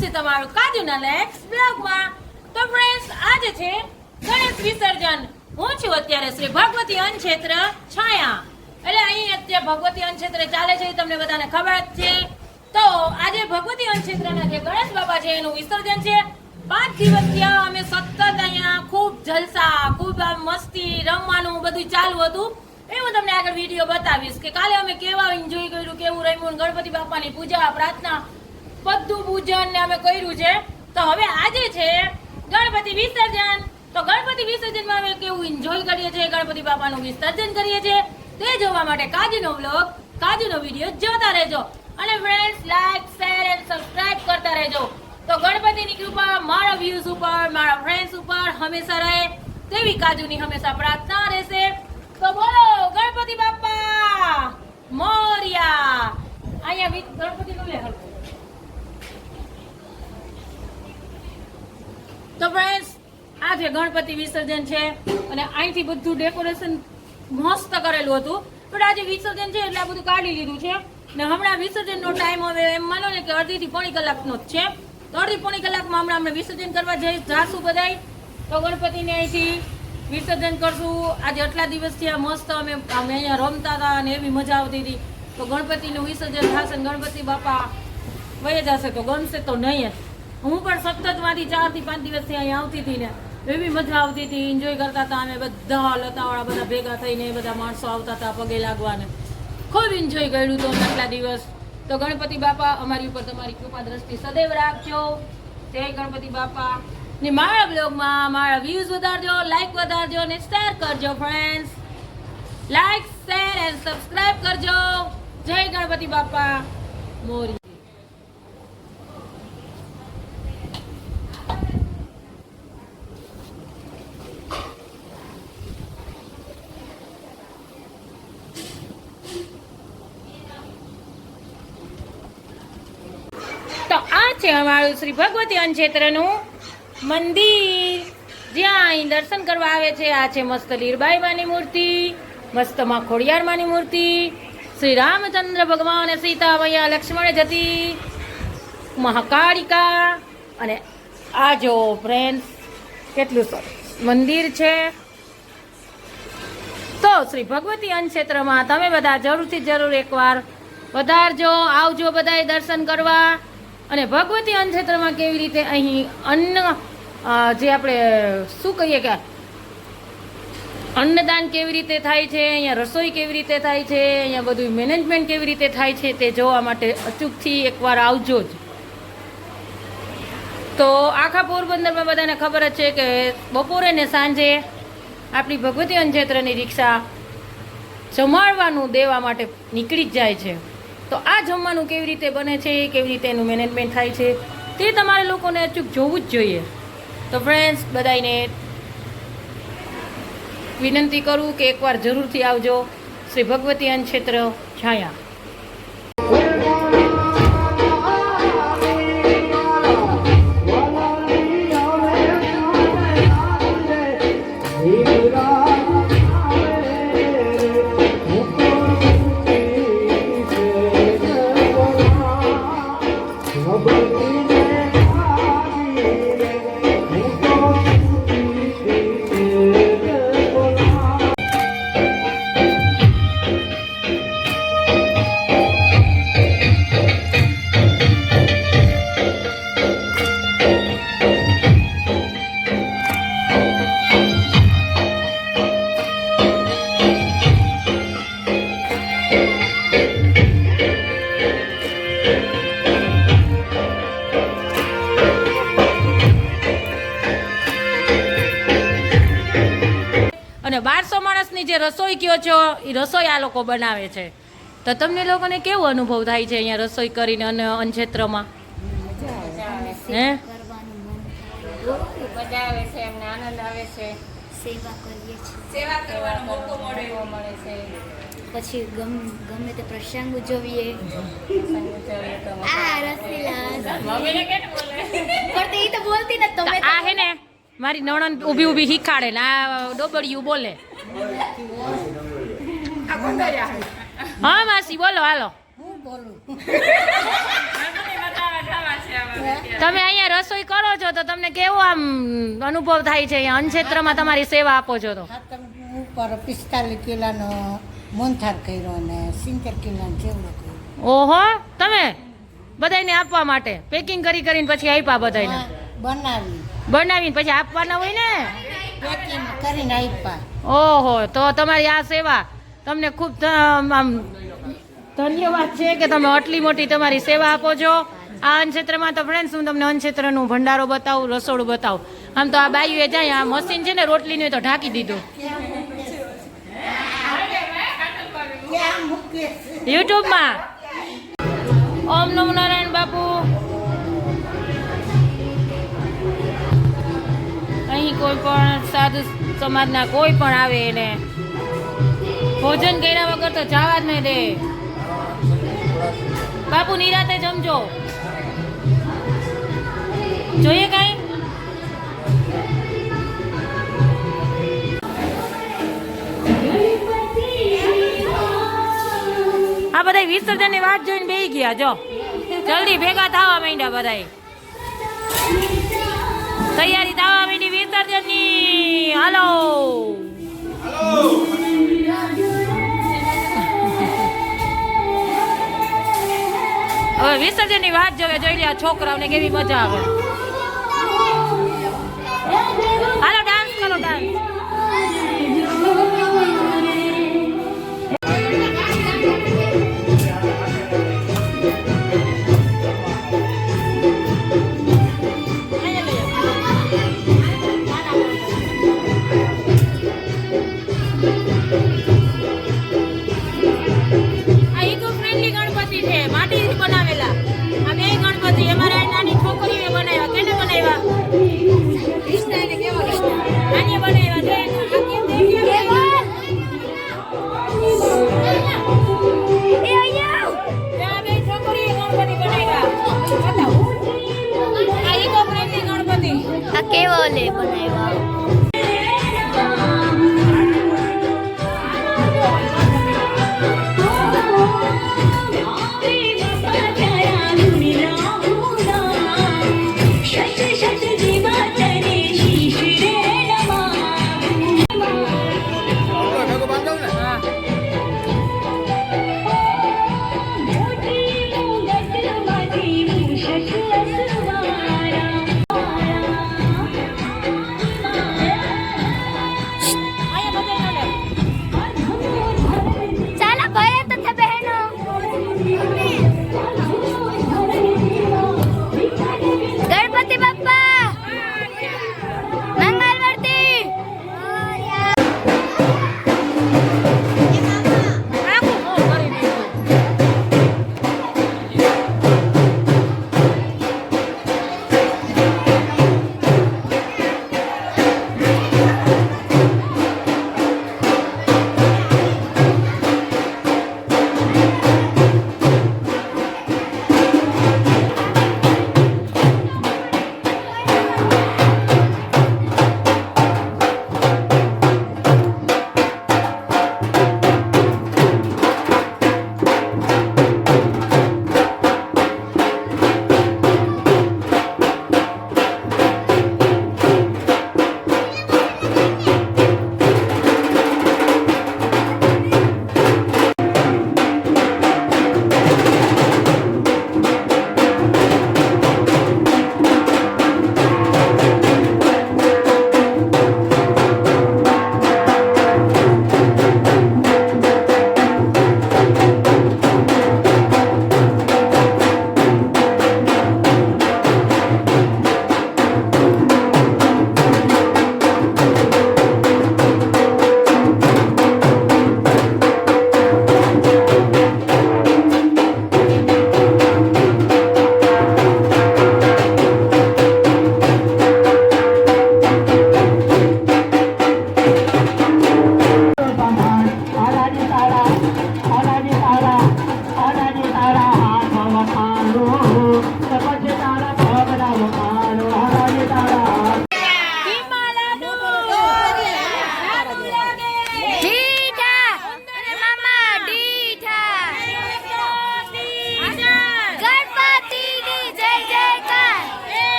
છે તમારું કાજુના લેક્સ બ્લોગમાં તો ફ્રેન્ડ્સ આજે છે ગણેશ વિસર્જન. હું છું અત્યારે શ્રી ભગવતી અનક્ષેત્ર છાયા. એટલે અહીં અત્યારે ભગવતી અનક્ષેત્ર ચાલે છે તમને બધાને ખબર જ છે. તો આજે ભગવતી અનક્ષેત્રના જે ગણેશ બાબા છે, એનું વિસર્જન છે. પાંચ દિવસ થયા, અમે સતત અહીંયા ખૂબ જલસા, ખૂબ મસ્તી, રમવાનું બધું ચાલુ હતું. એ હું તમને આગળ વીડિયો બતાવીશ કે કાલે અમે કેવા એન્જોય કર્યું, કેવું રમ્યું, ગણપતિ બાપાની પૂજા, પ્રાર્થના બધું પૂજન ને અમે કર્યું છે. તો હવે આજે છે ગણપતિ વિસર્જન. તો ગણપતિ વિસર્જનમાં અમે કેવું એન્જોય કરીએ છીએ, ગણપતિ બાપાનું વિસર્જન કરીએ છીએ. તે જોવા માટે કાજુનો બ્લોગ કાજુનો વીડિયો જોતા રહેજો. અને friends like share and subscribe કરતા રહેજો. તો ગણપતિની કૃપા મારા વ્યૂઝ ઉપર, મારા ફ્રેન્ડ્સ ઉપર હંમેશા રહે. તેવી કાજુની હંમેશા પ્રાર્થના રહેશે. તો બોલો, ગણપતિ બાપા, મોર્યા. અહીંયા ગણપતિનું લે હલકું. તો ફ્રેન્ડ્સ આ જે ગણપતિ વિસર્જન છે અને અહીંથી બધું ડેકોરેશન મસ્ત કરેલું હતું. પણ આજે વિસર્જન છે એટલે આ બધું કાઢી લીધું છે. ને હમણાં વિસર્જનનો ટાઈમ હવે એમ માનો ને કે અડધીથી પોણી કલાકનો જ છે. તો અડધી પોણી કલાકમાં હમણાં અમે વિસર્જન કરવા જઈ જાશું બધાય. તો ગણપતિને અહીંથી વિસર્જન કરશું. આજે આટલા દિવસથી આ મસ્ત અમે અમે અહીંયા રમતા હતા અને એવી મજા આવતી હતી. તો ગણપતિનું વિસર્જન થશે ગણપતિ બાપા વહી જશે તો ગમશે તો નહીં. જ હું પણ સતતમાંથી ચારથી પાંચ દિવસથી અહીંયા આવતી હતી ને, એવી મજા આવતી હતી એન્જોય કરતા હતા અમે બધા લતાવાળા બધા ભેગા થઈને બધા માણસો આવતા હતા પગે લાગવાને. ખૂબ એન્જોય કર્યું હતું આટલા દિવસ. તો ગણપતિ બાપા, અમારી ઉપર તમારી કૃપા દ્રષ્ટિ સદૈવ રાખજો. જય ગણપતિ બાપા. ને મારા બ્લોગમાં મારા વ્યૂઝ વધારજો લાઈક વધારજો ને શેર કરજો friends like share and subscribe કરજો. જય ગણપતિ બાપા. મોરી. તો આ છે અમારું શ્રી ભગવતી અનક્ષેત્રનું મંદિર. જ્યાં અહીં દર્શન કરવા આવે છે. આ છે મસ્ત લીરબાઈ માની મૂર્તિ, મસ્તમાં ખોડિયાર મૂર્તિ, શ્રી રામચંદ્ર ભગવાન સીતા મૈયા લક્ષ્મણ જતી, મહાકાળિકા અને આ જો ફ્રેન્ડ્સ કેટલું સરસ મંદિર છે. તો શ્રી ભગવતી અનક્ષેત્રમાં તમે બધા જરૂરથી જરૂર એકવાર વધારજો, આવજો બધાએ દર્શન કરવા. અને ભગવતી અનક્ષેત્રમાં કેવી રીતે અહીં અન્ન જે આપણે શું કહીએ કે અન્નદાન કેવી રીતે થાય છે, અહીંયા રસોઈ કેવી રીતે થાય છે, અહીંયા બધું મેનેજમેન્ટ કેવી રીતે થાય છે તે જોવા માટે અચૂકથી એકવાર આવજો જ. તો આખા પોરબંદરમાં બધાને ખબર જ છે કે બપોરે ને સાંજે આપણી ભગવતી અનક્ષેત્રની રિક્ષા જમાડવાનું દેવા માટે નીકળી જ જાય છે. તો આ જમવાનું કેવી રીતે બને છે, કેવી રીતે એનું મેનેજમેન્ટ થાય છે, તે તમારે લોકોને અચૂક જોવું જ જોઈએ. તો ફ્રેન્ડ્સ બધાને વિનંતી કરું કે એકવાર જરૂરથી આવજો. શ્રી ભગવતી અનક્ષેત્ર છાયા. એ રસોઈ આ લોકો બનાવે છે. તો તમને લોકોને કેવો અનુભવ થાય છે અહીંયા રસોઈ કરીને અને અનક્ષેત્રમાં હે? મજા આવે છે એમને આનંદ આવે છે સેવા કરીએ છીએ. સેવા કરવાનો મોકો મળે એવો મળે છે. પછી ગમ ગમે તે પ્રસંગ ઉજવીએ. આ. રસીલા પણ તે તો બોલતી ને તમે આ હે ને મારી નણંદ ઊભી ઊભી શીખાડે ને આ ડોબડિયું બોલે. હા માસી બોલો હાલો. તમે અહીંયા રસોઈ કરો છો તો તમને કેવો આમ અનુભવ થાય છે અહીંયા અન્નક્ષેત્રમાં તમારી સેવા આપો છો તો? ઉપર પિસ્તાલીસ કિલોનો મોનથાર કર્યો અને સિત્તેર કિલોનો ચેવડો કર્યો. ઓહો તમે? બધાને આપવા માટે? પેકિંગ કરી કરીને પછી આપ્યા બધાને બનાવી. બનાવીને પછી આપવાના હોય ને? પેકિંગ કરીને આપ્યા. ઓહો તો તમારી આ સેવા તમને ખૂબ આમ ધન્યવાદ છે કે તમે આટલી મોટી તમારી સેવા આપો છો. આ અન્નક્ષેત્રમાં તો ફ્રેન્ડ્સ હું તમને અન્નક્ષેત્રનું ભંડારો બતાવું, રસોડું બતાવું. આમ તો આ બાયુએ જાય, આ મશીન છે ને, રોટલીનું તો ઢાંકી દીધું. યુટ્યુબમાં. ઓમ નમો નારાયણ બાપુ. અહીં કોઈ પણ સાધુ સમાજના કોઈ પણ આવે એને ભોજન કર્યા વગર તો જવા જ નહીં દે. બાપુ, નિરાતે જમજો. જોઈએ કાંઈ? આ બધા વિસર્જનની વાત જોઈને બેહી ગયા, જો. જલ્દી ભેગા થવા માંડ્યા બધા તૈયારી થવા માંડી વિસર્જનની હાલો. હવે વિસર્જનની વાત જોવે જોઈ લે છોકરાઓને કેવી મજા આવે.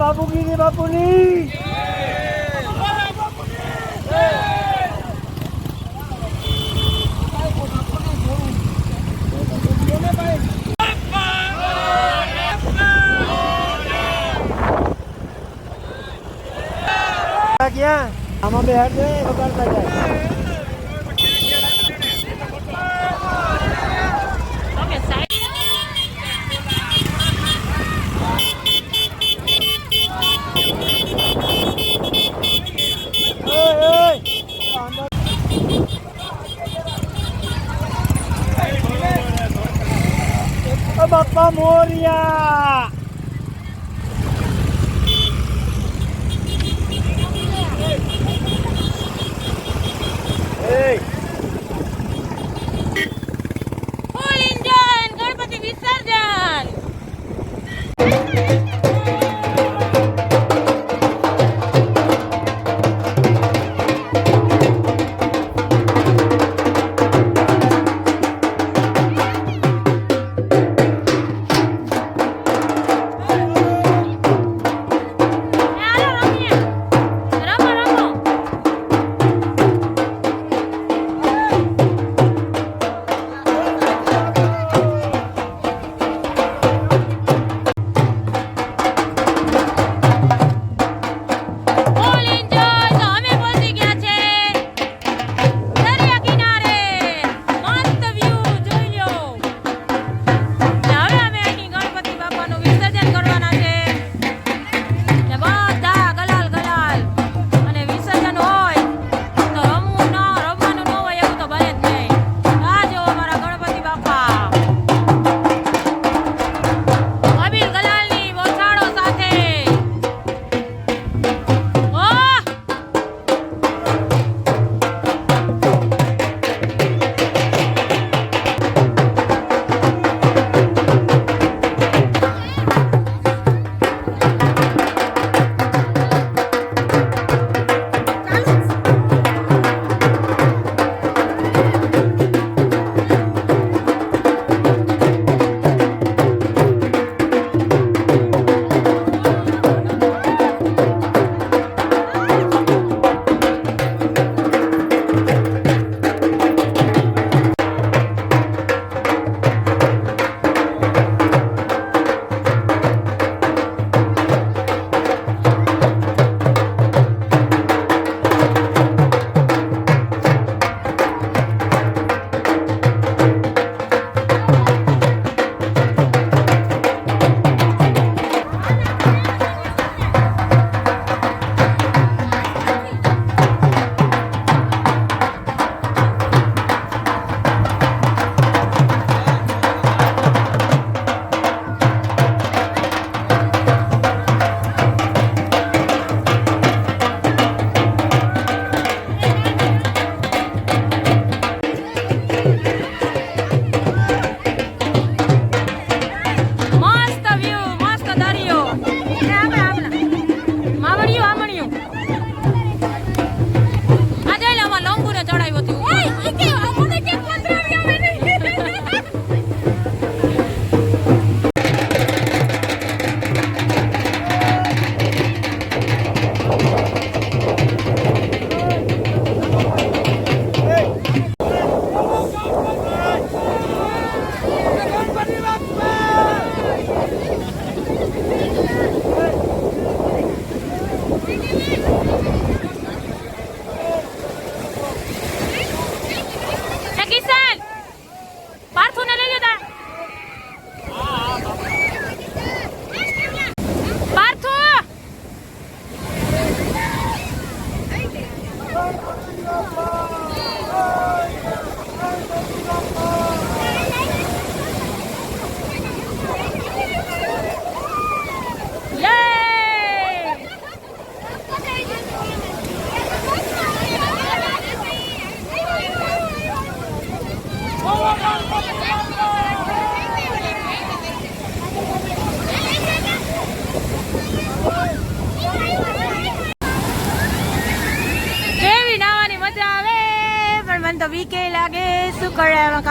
বাবুগিরি বাপুনি क्या हम अभी हट गए Baobabá Moria! Ei!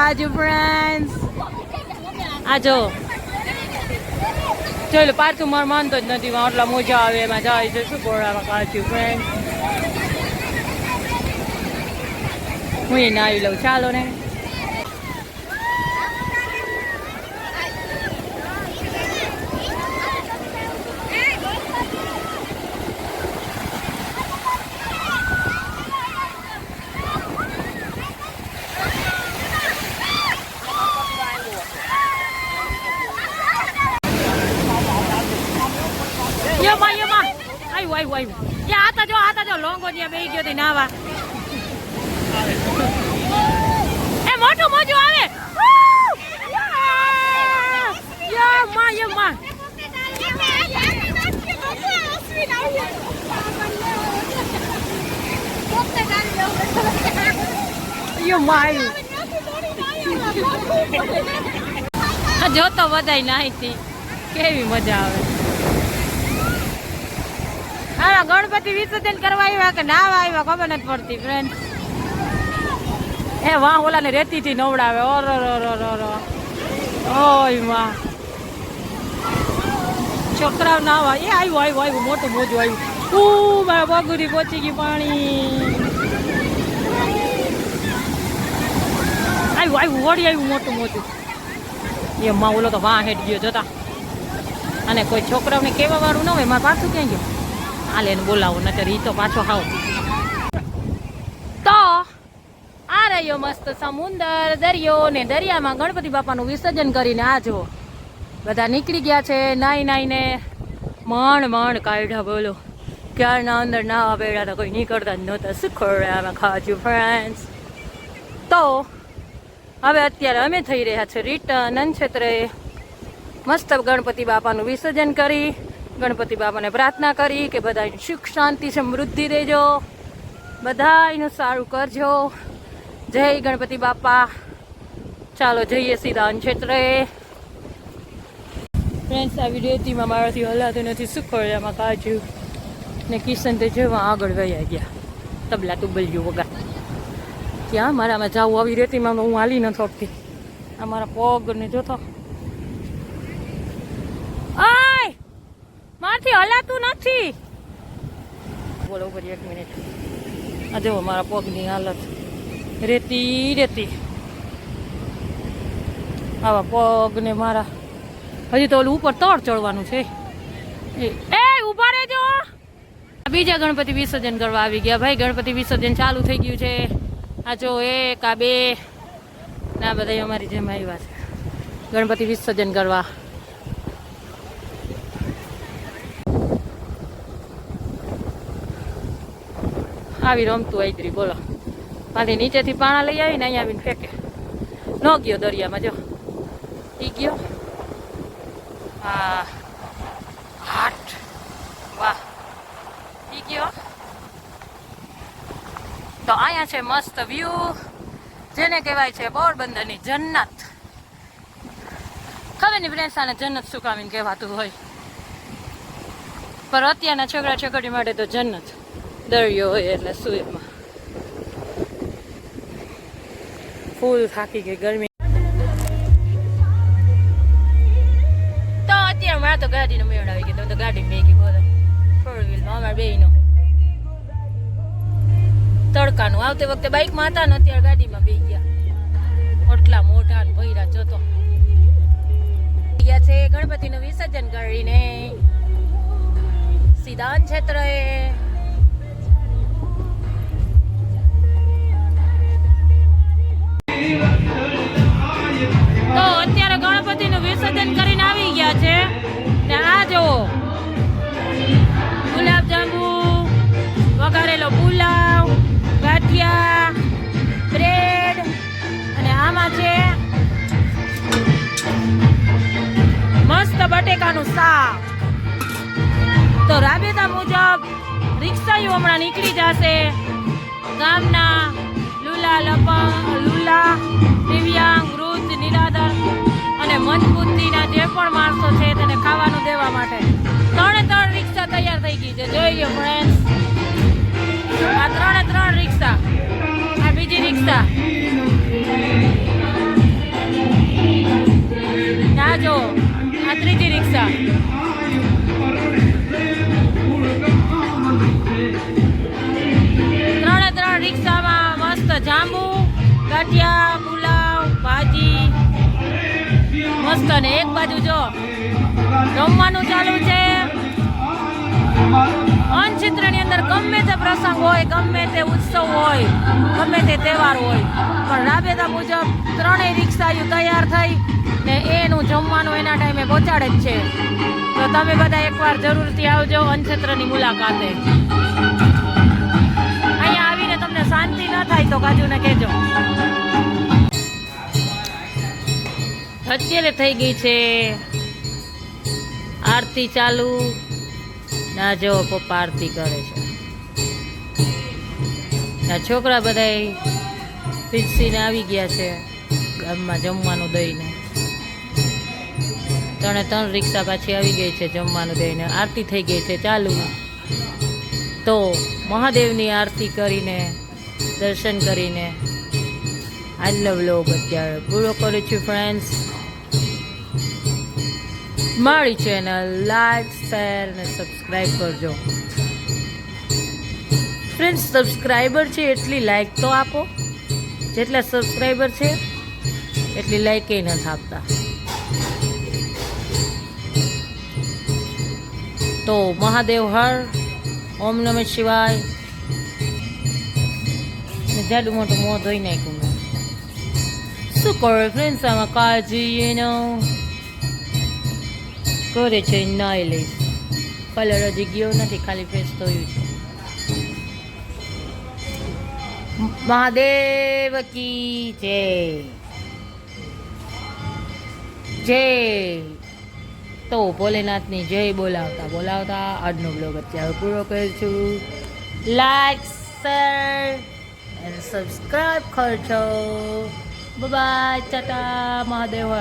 કરે ફ્રેન્ડ્સ આ જો. ચલો પાછું માર માનતો જ નથી એટલા મોજા આવે, એમાં જાય છે શું કરે એમાં કાજુ ફ્રેન્ડ હું એ નાવી લઉં. ચાલો ને યમાં યમાં આવ્યું આવ્યું આવ્યું યા આતા જો આતા જો લોંગો ગયો નાવા એ મોટું મોજું આવે! યા! યમાં યમાં યમાં આવ્યું જો તો બધાય નાહીતી કેવી મજા આવે હા, ગણપતિ વિસર્જન કરવા આવ્યા કે ના આવ્યા ખબર નથી પડતી ફ્રેન્ડ એ વાહ, ઓલાને રેતીથી નવડાવે. ઓર ઓર ઓર ઓયમાં છોકરાઓ ના આવે એ આવ્યું આવ્યું આવ્યું, મોટું મોજું આવ્યું. તું મારા બગુરી પહોંચી ગઈ પાણી. આવ્યું આવ્યું, વળી આવ્યું મોટું મોટું એ માં ઓલો તો વાહ હેઠ ગયો જતા. અને કોઈ છોકરાઓને કહેવા વાળું ન હોય, મારે પાછું ક્યાં ગયો? હાલે એને બોલાવો, નકર ઈ તો પાછો હાવ. તો, આ રહ્યો મસ્ત સમુંદર, દરિયો ને દરિયામાં ગણપતિ બાપાનું વિસર્જન કરીને આ જુઓ. બધા નીકળી ગયા છે, નાઈ નાઈને. મણ મણ કાઢ્યા બોલો. ક્યારના અંદર ના આવેડા તો કોઈ નીકળતા જ નહોતા. સુખોડામાં ખાજુ ફ્રેન્ડ્સ તો, હવે અત્યારે અમે થઈ રહ્યા છે, રિટર્ન નક્ષત્રે મસ્ત ગણપતિ બાપાનું વિસર્જન કરી ગણપતિ બાપાને પ્રાર્થના કરી કે બધા સુખ શાંતિ સમૃદ્ધિ દેજો. બધાયનું સારું કરજો. જય ગણપતિ બાપા. ચાલો જઈએ સીધા ક્ષેત્રે ફ્રેન્ડ્સ આવી રેતીમાં મારાથી હલાતું નથી. સુખોળિયામાં કાજુ ને કિશન તો જેવા આગળ વયા ગયા. તબલા તુબલ્યું વગર. ક્યાં? મારામાં જાવું આવી રેતીમાં હું હાલી નથી થોકતી આ મારા પગને જોતો મારથી હલાતું નથી. બોલો ઉપર એક મિનિટ. આ જુઓ મારા પગની હાલત. રેતી રેતી. આવા પગ ને મારા. હજી તો ઓલું ઉપર તળ ચડવાનું છે. એ ઊભા રહેજો. બીજા ગણપતિ વિસર્જન કરવા આવી ગયા. ભાઈ ગણપતિ વિસર્જન ચાલુ થઈ ગયું છે. આ જો એક આ બે. ના બધા અમારી જેમ આવ્યા છે. ગણપતિ વિસર્જન કરવા. આવી રમતું આઈત્રી બોલો. પાછી નીચેથી પાણા લઈ આવીને અહીંયા આવીને ફેંકે. ન ગયો દરિયામાં, જો. ઈ ગયો. હા વાહ. ઈ ગયો. તો અહીંયા છે મસ્ત વ્યૂ જેને કહેવાય છે પોરબંદરની જન્નત. ખબર નહીં આને જન્નત શું કહેવાતું હોય. પણ અત્યારના છોકરા છોકરી માટે તો જન્નત. દરિયો હોય એટલે શું ફૂલ થાકી ગઈ ગરમી. તો અત્યારે મારે તો ગાડીનો મેળ આવી ગયો. તો ગાડી મેં ગઈ બોલો ફોર વ્હીલમાં અમારે બેયનો. તડકાનું આવતે વખતે બાઇકમાં હતા ને અત્યારે ગાડીમાં બે ગયા. ઓટલા મોઢા ને ભૈરા જોતો ગયા છે ગણપતિનું વિસર્જન કરીને. સિદ્ધાંત ક્ષેત્રએ બ્રેડ અને આમાં છે મસ્ત બટેકાનું શાક. તો રાબેતા મુજબ રિક્ષાઓ હમણાં નીકળી જશે. ગામના લુલા લપંગ લુલા, દિવ્યાંગ, વૃદ્ધ, નિરાધાર અને મંદબુદ્ધિના જે પણ માણસો છે તેને ખાવાનું દેવા માટે ત્રણે ત્રણ રિક્ષા તૈયાર થઈ ગઈ છે. જોઈ લો ફ્રેન્ડ્સ આ ત્રણે ત્રણ રિક્ષા. આ બીજી રિક્ષા. ના જો, આ ત્રીજી રિક્ષા. ત્રણે ત્રણ રિક્ષામાં મસ્ત જાંબુ, ગાંઠિયા, પુલાવ, ભાજી. મસ્ત ને એક બાજુ જો. જમવાનું ચાલુ છે. અનચિત્રની અંદર ગમે તે પ્રસંગ હોય, ગમે તે ઉત્સવ હોય, ગમે તે તહેવાર હોય, પણ રાબેતા મુજબ ત્રણેય રિક્ષાઓ તૈયાર થઈ ને એનું જમવાનું એના ટાઈમે પહોંચાડે જ છે. તો તમે બધા એકવાર જરૂરથી આવજો અનક્ષેત્રની મુલાકાતે. અહીંયા આવીને તમને શાંતિ ન થાય તો કાજુને કહેજો. અત્યારે થઈ ગઈ છે. આરતી ચાલુ. ના, જો, પપ્પા આરતી કરે છે. આ છોકરા બધા પીસીને આવી ગયા છે ગામમાં જમવાનું દઈને. ત્રણે ત્રણ રિક્ષા પાછી આવી ગઈ છે જમવાનું દઈને. આરતી થઈ ગઈ છે ચાલુ. તો મહાદેવની આરતી કરીને, દર્શન કરીને આઈ લવ લો અત્યારે. પૂરો કરું છું ફ્રેન્ડ્સ મારી ચેનલ લાઈક શેર અને સબસ્ક્રાઈબ કરજો. ફ્રેન્ડ્સ સબસ્ક્રાઈબર છે એટલી લાઈક તો આપો. જેટલા સબસ્ક્રાઈબર છે, એટલી લાઈક નથી આપતા. તો મહાદેવ હર, ઓમ નમઃ શિવાય. ને જાડું મોટું મોં ધોઈ નાખ્યું મેં. શું કરો ફ્રેન્ડ્સ આમાં કાળજી એનો? કરે છે નાઈ લઈશ કલર હજી ગયો નથી, ખાલી ફેસ ધોયું છે. મહાદેવ કી જય. જય. તો ભોલેનાથની જય બોલાવતા બોલાવતા આજનો બ્લોગ અત્યારે પૂરો કરું છું લાઈક શેર અને સબસ્ક્રાઈબ કરજો. Bye tata Mahadev